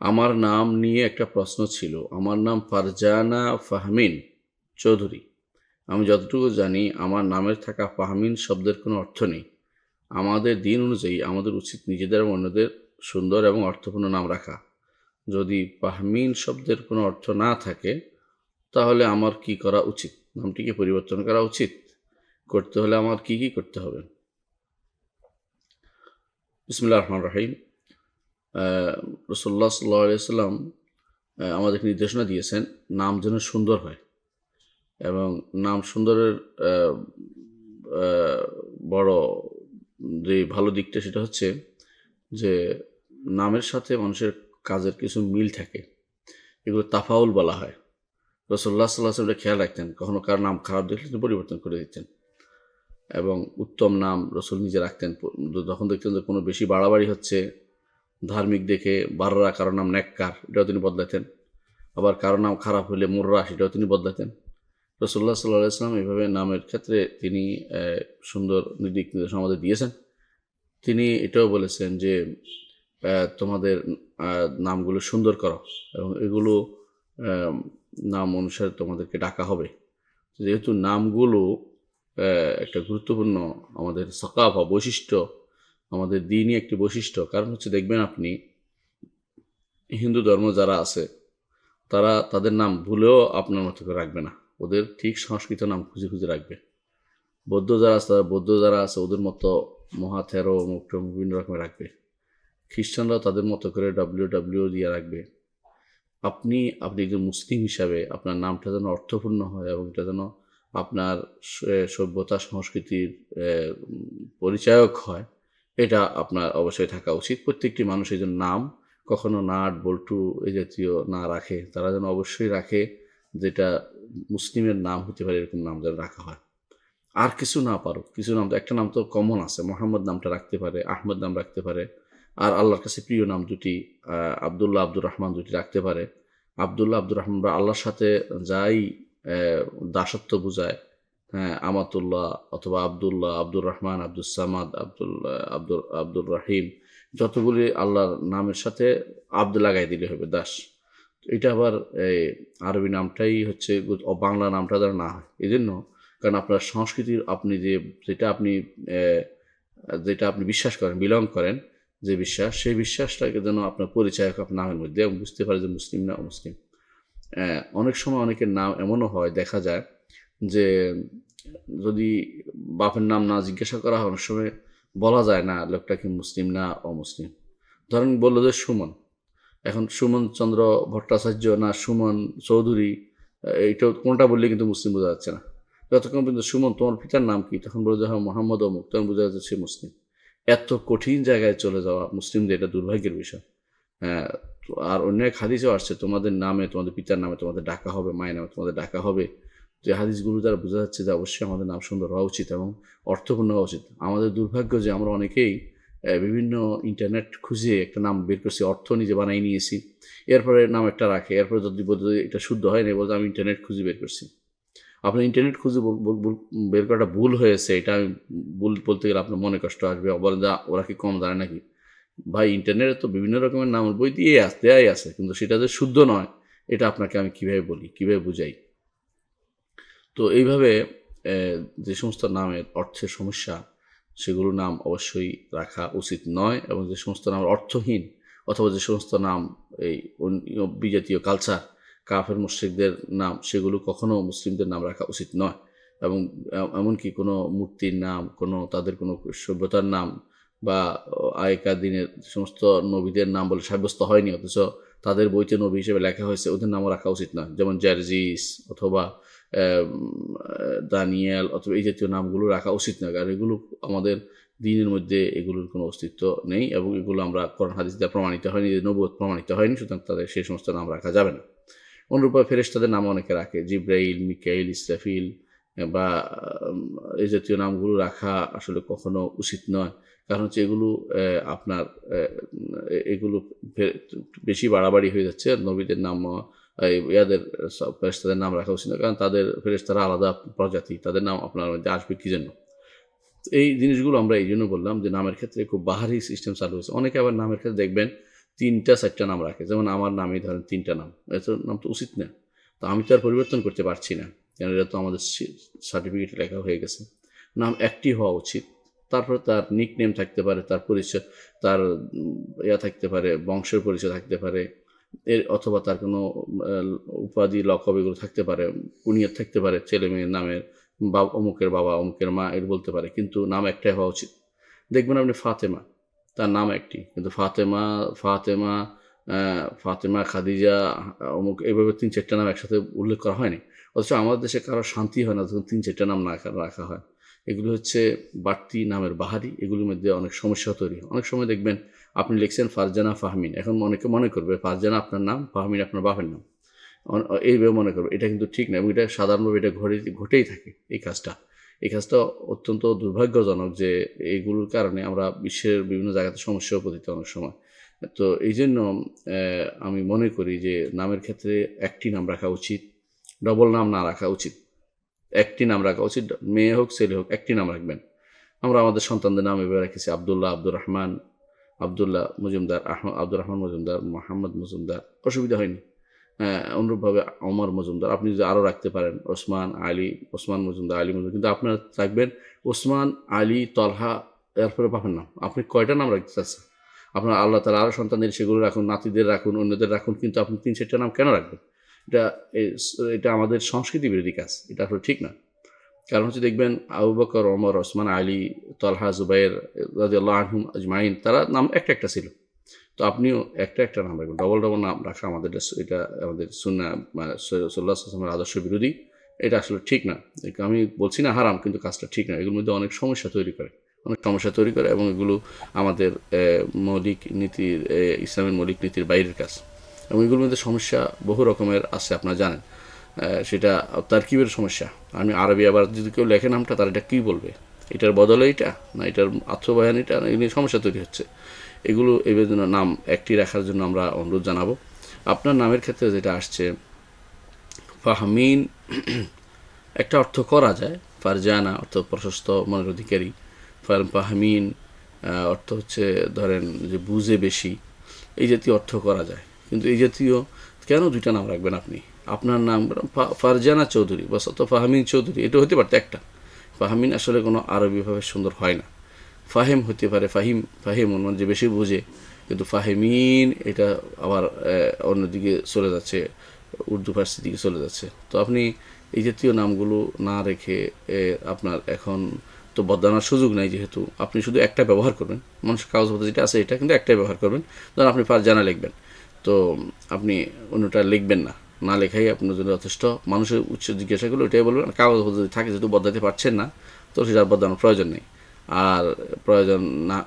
আমার নাম নিয়ে একটা প্রশ্ন ছিল। আমার নাম ফারজানা ফাহমিন চৌধুরী। আমি যতটুকু জানি, আমার নামের থাকা ফাহমিন শব্দের কোনো অর্থ নেই। আমাদের দিন অনুযায়ী আমাদের উচিত নিজেদের এবং অন্যদের সুন্দর এবং অর্থপূর্ণ নাম রাখা। যদি ফাহমিন শব্দের কোনো অর্থ না থাকে, তাহলে আমার কি করা উচিত? নামটিকে পরিবর্তন করা উচিত? করতে হলে আমার কি কি করতে হবে? বিসমুল্লাহ রহমান রাহিম। রসোল্লা সাল্লাহ সাল্লাম আমাদেরকে নির্দেশনা দিয়েছেন, নাম যেন সুন্দর হয়। এবং নাম সুন্দরের বড় যে ভালো দিকটা সেটা হচ্ছে যে নামের সাথে মানুষের কাজের কিছু মিল থাকে। এগুলো তাফাউল বলা হয়। রসল্লাহ সাল্লাহ সাল্লাম খেয়াল রাখতেন, কখনো কার নাম খারাপ দেখলে তিনি পরিবর্তন করে দিতেন। এবং উত্তম নাম রসুল নিজে রাখতেন। যখন দেখতেন যে কোনো বেশি বাড়াবাড়ি হচ্ছে ধার্মিক দেখে বাররা কারও নাম নেককার, এটাও তিনি বদলাতেন আবার কারও নাম খারাপ হলে মুর্রা, সেটাও তিনি বদলাতেন রসুল্লাহ সাল্লাহ ইসলাম এইভাবে নামের ক্ষেত্রে তিনি সুন্দর দিক নির্দেশনা আমাদের দিয়েছেন। তিনি এটাও বলেছেন যে তোমাদের নামগুলো সুন্দর করো এবং এগুলো নাম অনুসারে তোমাদেরকে ডাকা হবে। যেহেতু নামগুলো একটা গুরুত্বপূর্ণ আমাদের সকাফা বৈশিষ্ট্য আমাদের দিনই একটি বৈশিষ্ট্য। কারণ হচ্ছে দেখবেন আপনি, হিন্দু ধর্ম যারা আছে, তারা তাদের নাম ভুলেও আপনার মতো করে রাখবে না। ওদের ঠিক সংস্কৃত নাম খুঁজে খুঁজে রাখবে। বৌদ্ধ যারা আছে, তারা বৌদ্ধ যারা আছে, ওদের মতো মহাথেরো, মুক্ত, বিভিন্ন রকমের রাখবে। খ্রিস্টানরাও তাদের মতো করে ডাব্লিউ ডাব্লিউ দিয়ে রাখবে। আপনি আপনি একজন মুসলিম হিসাবে আপনার নামটা যেন অর্থপূর্ণ হয় এবং এটা যেন আপনার সভ্যতা, সংস্কৃতির পরিচায়ক হয় এটা আপনার অবশ্যই থাকা উচিত। প্রত্যেকটি মানুষের জন্য নাম, কখনো নাট, বল্টু এই জাতীয় না রাখে। তারা যেন অবশ্যই রাখে যেটা মুসলিমের নাম হতে পারে, এরকম নাম যেন রাখা হয়। আর কিছু না পারো কিছু নাম তো, একটা নাম তো কমন আছে। মোহাম্মদ নামটা রাখতে পারে, আহমদ নাম রাখতে পারে। আর আল্লাহর কাছে প্রিয় নাম দুটি আবদুল্লাহ আব্দুর রহমান দুটি রাখতে পারে। আবদুল্লাহ আব্দুর রহমান আল্লাহর সাথে যাই দাসত্ব বোঝায় হ্যাঁ আমাতুল্লাহ অথবা আবদুল্লাহ, আব্দুর রহমান আব্দুল সামাদ, আব্দুল আব্দুর আব্দুর রাহিম, যতগুলি আল্লাহর নামের সাথে আব্দ লাগাই দিলে হবে, দাস। এটা আবার এই আরবি নামটাই হচ্ছে বাংলা নামটা যেন না হয়। এই জন্য কারণ আপনার সংস্কৃতির আপনি যে, যেটা আপনি যেটা আপনি বিশ্বাস করেন বিলং করেন, যে বিশ্বাস, সেই বিশ্বাসটাকে যেন আপনার পরিচয় আপনার নামের মধ্যে, এবং বুঝতে পারে যে মুসলিম না মুসলিম অনেক সময় অনেকের নাম এমনও হয়, দেখা যায় যে যদি বাপের নাম না জিজ্ঞাসা করা হয়, অনেক সময় বলা যায় না লোকটা কি মুসলিম না অমুসলিম। ধরেন বলল যে সুমন। এখন সুমন চন্দ্র ভট্টাচার্য না সুমন চৌধুরী, এইটা কোনটা বললে কিন্তু মুসলিম বোঝা যাচ্ছে না। যতক্ষণ পর্যন্ত সুমন, তোমার পিতার নাম কি? তখন বলে হ্যাঁ মোহাম্মদ অমুক। তখন বোঝা যাচ্ছে সে মুসলিম। এত কঠিন জায়গায় চলে যাওয়া মুসলিমদের, এটা দুর্ভাগ্যের বিষয়। হ্যাঁ আর অন্য এক হাদিসেও আসছে, তোমাদের নামে, তোমাদের পিতার নামে তোমাদের ডাকা হবে, মায়ের নামে তোমাদের ডাকা হবে। যে হাদিসগুলো দ্বারা বোঝা যাচ্ছে যে অবশ্যই আমাদের নাম সুন্দর হওয়া উচিত এবং অর্থপূর্ণ হওয়া উচিত। আমাদের দুর্ভাগ্য যে আমরা অনেকেই বিভিন্ন ইন্টারনেট খুঁজে একটা নাম বের করছি, অর্থ নিজে বানাই নিয়েছি। এরপরে নাম একটা রাখে, এরপরে যদি বলতে এটা শুদ্ধ হয় না বলতে আমি ইন্টারনেট খুঁজে বের করছি। আপনার ইন্টারনেট খুঁজে বের করাটা ভুল হয়েছে, এটা আমি ভুল বলতে গেলে আপনার মনে কষ্ট আসবে বলেন যা, ওরা কি কম জানে নাকি? ভাই ইন্টারনেটে তো বিভিন্ন রকমের নামের বই দিয়ে আস, দেয়াই আছে, কিন্তু সেটা যে শুদ্ধ নয়, এটা আপনাকে আমি কীভাবে বলি, কীভাবে বুঝাই? তো এইভাবে যে সমস্ত নামের অর্থের সমস্যা সেগুলো নাম অবশ্যই রাখা উচিত নয় এবং যে সমস্ত নাম অর্থহীন অথবা যে সমস্ত নাম এই বিজাতীয় কালচার কাফের মুশ্রিকদের নাম, সেগুলো কখনো মুসলিমদের নাম রাখা উচিত নয় এবং এমনকি কোনো মূর্তির নাম, কোনো তাদের কোনো সভ্যতার নাম বা আগেকার দিনের সমস্ত নবীদের নাম বলে সাব্যস্ত হয়নি, অথচ তাদের বইতে নবী হিসেবে লেখা হয়েছে, ওদের নামও রাখা উচিত নয় যেমন জার্জিস অথবা দানিয়েল অথবা এই জাতীয় নামগুলো রাখা উচিত নয় কারণ এগুলো আমাদের দিনের মধ্যে এগুলোর কোনো অস্তিত্ব নেই এবং এগুলো আমরা কোরআন, হাদিস দ্বারা প্রমাণিত হয়নি, যে নবুয়ত প্রমাণিত হয়নি, সুতরাং তাদের সেই সমস্ত নাম রাখা যাবে না। অনুরূপে ফেরেশতাদের নাম অনেকে রাখে, জিব্রাইল, মিকাইল, ইসরাফিল বা এই জাতীয় নামগুলো রাখা আসলে কখনো উচিত নয়। কারণ হচ্ছে এগুলো আপনার এগুলো বেশি বাড়াবাড়ি হয়ে যাচ্ছে। নবীদের নাম ইয়াদের, সব ফেরেশতাদের নাম রাখা উচিত কারণ তাদের ফেরেশতারা আলাদা প্রজাতি, তাদের নাম আপনার মধ্যে আসবে কী জন্য? এই জিনিসগুলো আমরা এই জন্য বললাম যে নামের ক্ষেত্রে খুব বাহারি সিস্টেম চালু হয়েছে। অনেকে আবার নামের ক্ষেত্রে দেখবেন তিনটা, চারটা নাম রাখে। যেমন আমার নামই ধরেন তিনটা নাম। এত নাম তো উচিত না। তো আমি তো আর পরিবর্তন করতে পারছি না। কারণ এটা তো আমাদের সার্টিফিকেটে লেখা হয়ে গেছে। নাম একটি হওয়া উচিত। তারপর তার নিক নেম থাকতে পারে, তার পরিচয়, তার ইয়া থাকতে পারে, বংশের পরিচয় থাকতে পারে, এর অথবা তার কোনো উপাধি, লকব এগুলো থাকতে পারে, কুনিয়ত থাকতে পারে, ছেলে মেয়ের নামের বা, অমুকের বাবা, অমুকের মা এর বলতে পারে, কিন্তু নাম একটাই হওয়া উচিত। দেখবেন আপনি ফাতেমা, তার নাম একটি, কিন্তু ফাতেমা ফাতেমা ফাতেমা, খাদিজা, অমুক এইভাবে তিন চারটা নাম একসাথে উল্লেখ করা হয়নি। অথচ আমাদের দেশে কারও শান্তি হয় না, যখন তিন চারটা নাম না রাখা হয়। এগুলো হচ্ছে বাড়তি নামের বাহারি, এগুলোর মধ্যে অনেক সমস্যা তৈরি অনেক সময় দেখবেন আপনি লিখছেন ফারজানা ফাহমিন, এখন অনেকে মনে করবে ফারজানা আপনার নাম, ফাহমিন আপনার বাপের নাম। এইভাবে মনে করবে, এটা কিন্তু ঠিক না, এবং এটা সাধারণভাবে এটা ঘটে, ঘটেই থাকে এই কাজটা। এই কাজটা অত্যন্ত দুর্ভাগ্যজনক যে এইগুলোর কারণে আমরা বিশ্বের বিভিন্ন জায়গাতে সমস্যাও পতিত অনেক সময়। তো এই জন্য আমি মনে করি যে নামের ক্ষেত্রে একটি নাম রাখা উচিত ডবল নাম না রাখা উচিত। একটি নাম রাখা উচিত মেয়ে হোক ছেলে হোক একটি নাম রাখবেন। আমরা আমাদের সন্তানদের নাম এভাবে রেখেছি আবদুল্লাহ আব্দুর রহমান আবদুল্লাহ মজুমদার আহমদ আব্দুর রহমান মজুমদার মোহাম্মদ মজুমদার অসুবিধা হয়নি। হ্যাঁ, অনুরূপভাবে অমর মজুমদার আপনি যদি আরও রাখতে পারেন ওসমান আলী ওসমান মজুমদার আলী মজুমদার কিন্তু আপনারা রাখবেন ওসমান আলী তলহা এরপরে পাবেন নাম। আপনি কয়টা নাম রাখতে চাচ্ছেন? আপনার আল্লাহ তালা আরও সন্তানদের সেগুলো রাখুন নাতিদের রাখুন অন্যদের রাখুন কিন্তু আপনি তিন চারটা নাম কেন রাখবেন? এটা এটা আমাদের সংস্কৃতি বিরোধী কাজ। এটা আসলে ঠিক না। কারণ হচ্ছে দেখবেন আবু বকর, ওমর, ওসমান, আলী, তলহা, জুবাইর রাজিয়াল্লাহ আনহুম আজমাইন, তারা নাম একটা একটা ছিল। তো আপনিও একটা একটা নাম রাখবেন। ডবল ডবল নাম রাখা আমাদের এটা আমাদের সুন্না সোল্লা আদর্শ বিরোধী। এটা আসলে ঠিক না। আমি বলছি না হারাম, কিন্তু কাজটা ঠিক না। এগুলোর মধ্যে অনেক সমস্যা তৈরি করে। অনেক সমস্যা তৈরি করে এবং এগুলো আমাদের মৌলিক নীতির ইসলামের মৌলিক নীতির বাইরের কাজ। এবং এগুলোর মধ্যে সমস্যা বহু রকমের আছে, আপনারা জানেন। সেটা তারকিবের সমস্যা। আমি আরবি আবার যদি কেউ লেখে নামটা, তার এটা কী বলবে? এটার বদলে এটা? না এটার আত্মবায়ান এটা? নিয়ে সমস্যা তৈরি হচ্ছে। এগুলো এই জন্য নাম একটি রাখার জন্য আমরা অনুরোধ জানাব। আপনার নামের ক্ষেত্রে যেটা আসছে, ফাহমিন, একটা অর্থ করা যায়, ফারজানা অর্থ প্রশস্ত মনের অধিকারী। ফাহমিন অর্থ হচ্ছে ধরেন যে বুঝে বেশি। এই জাতীয় অর্থ করা যায়। কিন্তু এই জাতীয় কেন দুইটা নাম রাখবেন আপনি? আপনার নাম ফারজানা চৌধুরী বা অত ফাহমিন চৌধুরী, এটা হতে পারতো একটা। ফাহমিন আসলে কোনো আরবিভাবে সুন্দর হয় না। ফাহেম হতে পারে, ফাহিম ফাহিম মানে যে বেশি বোঝে, কিন্তু ফাহেমিন এটা আবার অন্যদিকে চলে যাচ্ছে, উর্দু ফার্সি দিকে চলে যাচ্ছে। তো আপনি এই জাতীয় নামগুলো না রেখে আপনার এখন তো বদলানোর সুযোগ নাই যেহেতু, আপনি শুধু একটা ব্যবহার করবেন। মানুষের কাগজপত্র যেটা আছে এটা কিন্তু একটাই ব্যবহার করবেন। ধরুন আপনি পাঁচ জানা লিখবেন। তো আপনি অন্যটা লিখবেন না। না লেখাই আপনার জন্য যথেষ্ট। মানুষের উচ্চ জিজ্ঞাসা করলে ওইটাই বলবেন। কাগজপত্র যদি থাকে, যেহেতু বদলাতে পারছেন না, তো সেটা বদলানোর প্রয়োজন নেই। আর প্রয়োজন না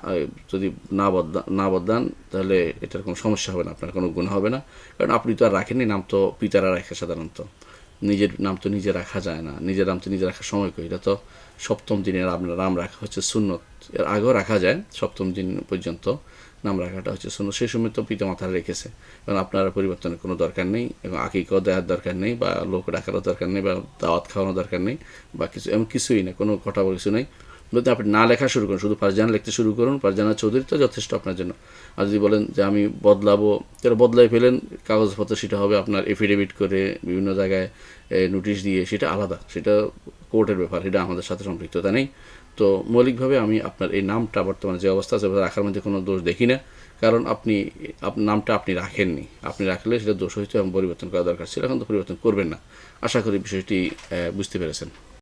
যদি না বদলা, না বদলান, তাহলে এটার কোনো সমস্যা হবে না, আপনার কোনো গুণ হবে না। কারণ আপনি তো আর রাখেননি, নাম তো পিতারা রাখে সাধারণত। নিজের নাম তো নিজে রাখা যায় না। নিজের নাম তো নিজে রাখার সময় কই? এটা তো সপ্তম দিনের আপনার নাম রাখা হচ্ছে শূন্যত এর আগেও রাখা যায় সপ্তম দিন পর্যন্ত। নাম রাখাটা হচ্ছে শূন্য সেই সময় তো পিতা মাথায় রেখেছে। এবং আপনারা পরিবর্তনের কোনো দরকার নেই এবং আকিকাও দেওয়ার দরকার নেই বা লোক ডাকারও দরকার নেই বা দাওয়াত খাওয়ানোর দরকার নেই বা কিছু এমন কিছুই না, কোনো কথা কিছু নেই। যদি আপনি না লেখা শুরু করুন, শুধু ফারজানা লিখতে শুরু করুন, ফারজানা চৌধুরী তো যথেষ্ট আপনার জন্য। আর যদি বলেন যে আমি বদলাবো তাহলে বদলাই ফেলেন, কাগজপত্র সেটা হবে আপনার এফিডেভিট করে বিভিন্ন জায়গায় নোটিশ দিয়ে, সেটা আলাদা, সেটা কোর্টের ব্যাপার এটা আমাদের সাথে সম্পৃক্ততা নেই। তো মৌলিকভাবে আমি আপনার এই নামটা বর্তমানে যে অবস্থা আছে রাখার মধ্যে কোনো দোষ দেখি না, কারণ আপনি আপনার নামটা আপনি রাখেননি। আপনি রাখলে সেটা দোষ হইতো এবং পরিবর্তন করা দরকার ছিল, এখন তো পরিবর্তন করবেন না। আশা করি বিষয়টি বুঝতে পেরেছেন।